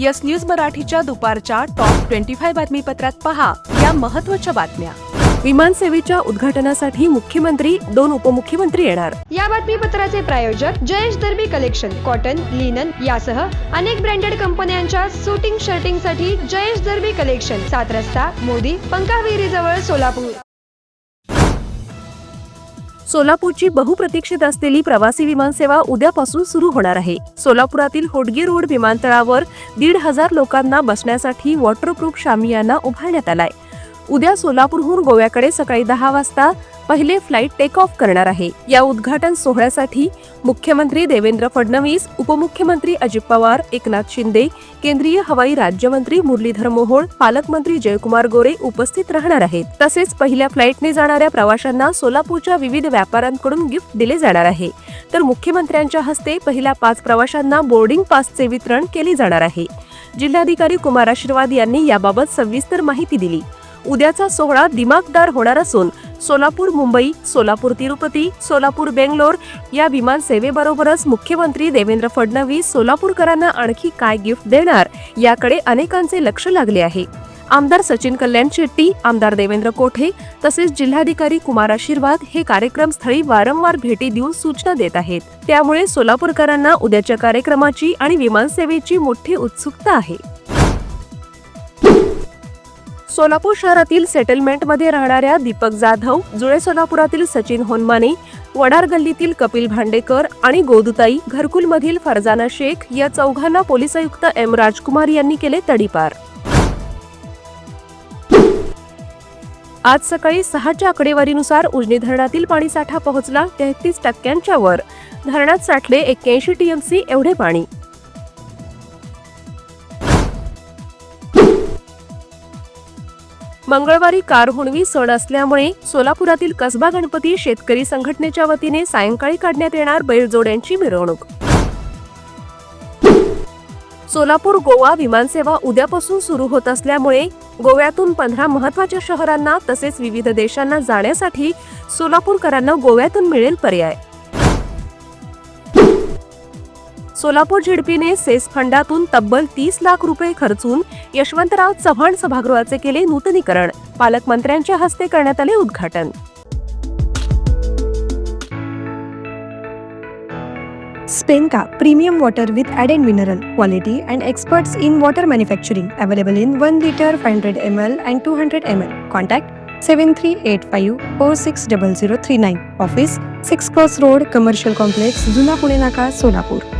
Yes news मराठीच्या दुपारच्या top twenty five बातमीपत्रात पहा या महत्त्वाच्या बातम्या. विमानसेवेच्या उद्घाटनासाठी मुख्यमंत्री दोन उपमुख्यमंत्री येणार. या बातमीपत्राचे प्रायोजक Jayesh Darbi collection cotton linen यासह अनेक ब्रँडेड कंपन्यांच्या सुटिंग शर्टिंगसाठी जयेश दर्बी कलेक्शन सात रस्ता मोदी पंकाविरी जवळ सोलापूर. सोलापूरची बहुप्रतीक्षित असलेली प्रवासी विमानसेवा उद्यापासून सुरू होणार आहे. सोलापुरातील होडगी रोड विमानतळावर दीड हजार लोकांना बसण्यासाठी वॉटरप्रूफ शामियाना उभारण्यात आलाय. उद्या सोलापूरहून गोव्याकडे सकाळी दहा वाजता पहिले फ्लाईट टेक ऑफ करणार आहे. या उद्घाटन सोहळ्यासाठी मुख्यमंत्री देवेंद्र फडणवीस उपमुख्यमंत्री अजित पवार एकनाथ शिंदे केंद्रीय हवाई राज्यमंत्री मुरलीधर मोहोळ पालकमंत्री जयकुमार गोरे उपस्थित राहणार आहेत. तसेच पहिल्या फ्लाईटने जाणाऱ्या प्रवाशांना सोलापूरच्या विविध व्यापाऱ्यांकडून गिफ्ट दिले जाणार आहे. तर मुख्यमंत्र्यांच्या हस्ते पहिल्या पाच प्रवाशांना बोर्डिंग पासचे वितरण केले जाणार आहे. जिल्हाधिकारी कुमार आशीर्वाद यांनी याबाबत सविस्तर माहिती दिली. उद्याचा सोहळा दिमागदार होणार असून सोलापूर मुंबई सोलापूर तिरुपती सोलापूर बेंगलोर या विमान सेवेबरोबरच मुख्यमंत्री देवेंद्र फडणवीस सोलापूरकरांना आणखी काय गिफ्ट देणार याकडे अनेकांचे लक्ष लागले आहे. आमदार सचिन कल्याण शेट्टी आमदार देवेंद्र कोठे तसेच जिल्हाधिकारी कुमार आशीर्वाद हे कार्यक्रमस्थळी वारंवार भेटी देऊन सूचना देत आहेत. त्यामुळे सोलापूरकरांना उद्याच्या कार्यक्रमाची आणि विमानसेवेची मोठी उत्सुकता आहे. सोलापूर शहरातील सेटलमेंटमध्ये राहणाऱ्या दीपक जाधव जुळे सोलापुरातील सचिन होनमाने वडार गल्लीतील कपिल भांडेकर आणि गोदुताई घरकुलमधील फरजाना शेख या चौघांना पोलीस आयुक्त एम राजकुमार यांनी केले तडीपार. आज सकाळी सहाच्या आकडेवारीनुसार उजनी धरणातील पाणीसाठा पोहोचला तेहतीस टक्क्यांच्या वर. धरणात साठले एक्क्याऐंशी टीएमसी एवढे पाणी. मंगळवारी कारहुणवी सण असल्यामुळे सोलापुरातील कसबा गणपती शेतकरी संघटनेच्या वतीने सायंकाळी काढण्यात येणार बैलजोड्यांची मिरवणूक. सोलापूर गोवा विमानसेवा उद्यापासून सुरू होत असल्यामुळे गोव्यातून पंधरा महत्त्वाच्या शहरांना तसेच विविध देशांना जाण्यासाठी सोलापूरकरांना गोव्यातून मिळेल पर्याय. सोलापूर झिडपीने सेस फंडातून तब्बल तीस लाख रुपये खर्चून यशवंतराव चव्हाण सभागृहाचे केले नूतनीकरण. पालकमंत्र्यांच्या हस्ते करण्यात आले उद्घाटन. स्पेनका premium water with add and mineral quality and experts in water manufacturing. Available in one litre five hundred M L and two hundred M L. Contact seven three eight five four six double zero three nine. Office six cross road commercial complex जुना पुणे नाका Solapur.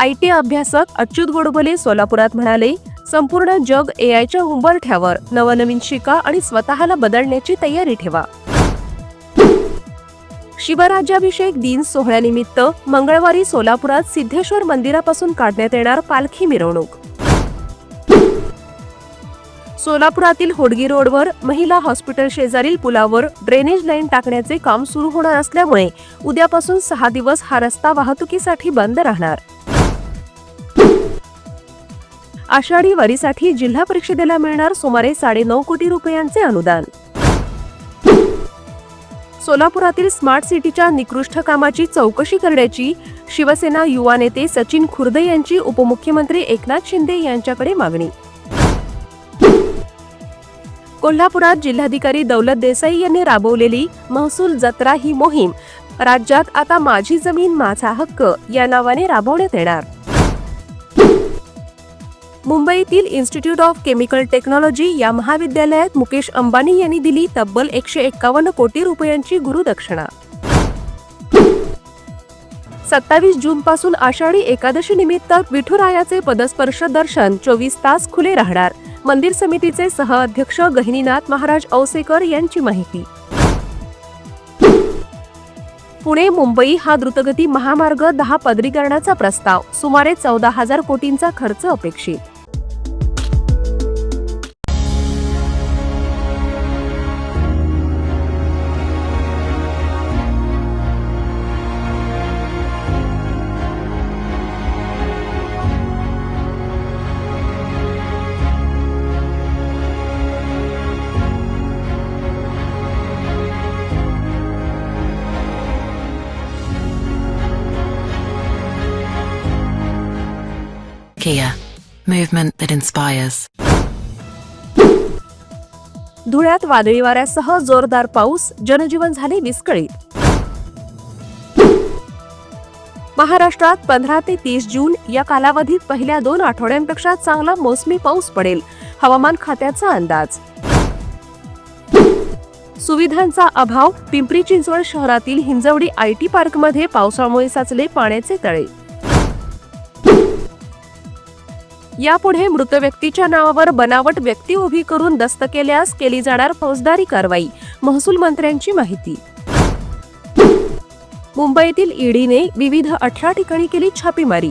I T अभ्यासक अच्युत गोडबोले सोलापुरात म्हणाले संपूर्ण जग एआयच्या उंबरठ्यावर नवनवीन शिका आणि स्वतःला बदलण्याची तयारी ठेवा. शिवराज्याभिषेक दिन सोहळ्यानिमित्त मंगळवारी सोलापुरात सिद्धेश्वर मंदिरापासून काढण्यात येणार पालखी मिरवणूक. सोलापुरातील होडगी रोडवर महिला हॉस्पिटल शेजारील पुलावर ड्रेनेज लाईन टाकण्याचे काम सुरू होणार असल्यामुळे उद्यापासून सहा दिवस हा रस्ता वाहतुकीसाठी बंद राहणार. आषाढी वारीसाठी जिल्हा परिषदेला मिळणार सुमारे साडेनऊ कोटी रुपयांचे अनुदान. सोलापुरातील स्मार्ट सिटीच्या निकृष्ट कामाची चौकशी करण्याची शिवसेना युवा नेते सचिन खुर्दे यांची उपमुख्यमंत्री एकनाथ शिंदे यांच्याकडे मागणी. कोल्हापुरात जिल्हाधिकारी दौलत देसाई यांनी राबवलेली महसूल जत्रा ही मोहीम राज्यात आता माझी जमीन माझा हक्क या नावाने राबवण्यात येणार. मुंबईतील इन्स्टिट्यूट ऑफ केमिकल टेक्नॉलॉजी या महाविद्यालयात मुकेश अंबानी यांनी दिली तब्बल एकशे एक्कावन्न कोटी रुपयांची गुरुदक्षिणा. सत्तावीस जून पासून आषाढी एकादशी निमित्त विठुरायाचे पदस्पर्श दर्शन चोवीस तास खुले राहणार. मंदिर समितीचे सहअध्यक्ष गहिनीनाथ महाराज औसेकर यांची माहिती. पुणे मुंबई हा द्रुतगती महामार्ग दहा पदरीकरणाचा प्रस्ताव. सुमारे चौदा हजार कोटींचा खर्च अपेक्षित. Kia, movement that inspires. धुळ्यात वादळी वाऱ्यासह जोरदार पाऊस जनजीवन झाले विस्कळीत. महाराष्ट्रात पंधरा ते तीस जून या कालावधीत पहिल्या दोन आठवड्यांपेक्षा चांगला मोसमी पाऊस पडेल हवामान खात्याचा अंदाज. सुविधांचा अभाव पिंपरी चिंचवड शहरातील हिंजवडी आय टी पार्कमध्ये पावसामुळे साचले पाण्याचे तळे. यापुढे मृत व्यक्तीच्या नावावर बनावट व्यक्ती उभी करून दस्त केल्यास केली जाणार फौजदारी कारवाई. महसूल मंत्र्यांची माहिती. मुंबईतील ईडीने विविध अठरा ठिकाणी केली छापेमारी.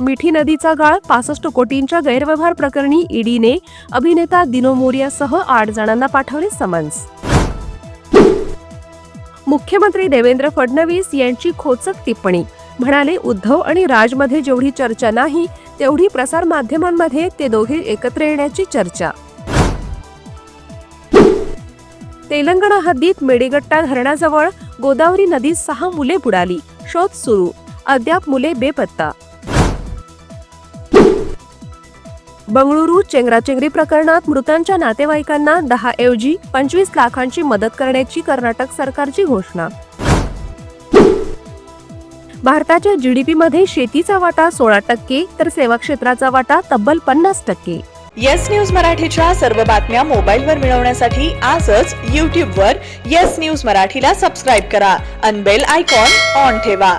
मिठी नदीचा गाळ पासष्ट कोटींच्या गैरव्यवहार प्रकरणी ईडीने अभिनेता दिनो मोरियासह आठ जणांना पाठवले समन्स. मुख्यमंत्री देवेंद्र फडणवीस यांची खोचक टिप्पणी. म्हणाले उद्धव आणि राजमध्ये जेवढी चर्चा नाही तेवढी प्रसार माध्यमांमध्ये ते दोघे एकत्र येण्याची चर्चा. तेलंगणा हद्दीत मेडीगट्टा धरणाजवळ गोदावरी नदीत सहा मुले बुडाली. शोध सुरू. अद्याप मुले बेपत्ता. बंगळुरू चेंगराचेंगरी प्रकरणात मृतांच्या नातेवाईकांना दहा ऐवजी पंचवीस लाखांची मदत करण्याची कर्नाटक सरकारची घोषणा. भारताच्या जीडीपी मध्ये शेतीचा वाटा सोळा टक्के तर सेवा क्षेत्राचा वाटा तब्बल पन्नास टक्के. येस न्यूज मराठीच्या सर्व बातम्या मोबाईलवर मिळवण्यासाठी आजच यूट्यूबवर येस न्यूज मराठीला सबस्क्राईब करा. अनबेल आयकॉन ऑन ठेवा.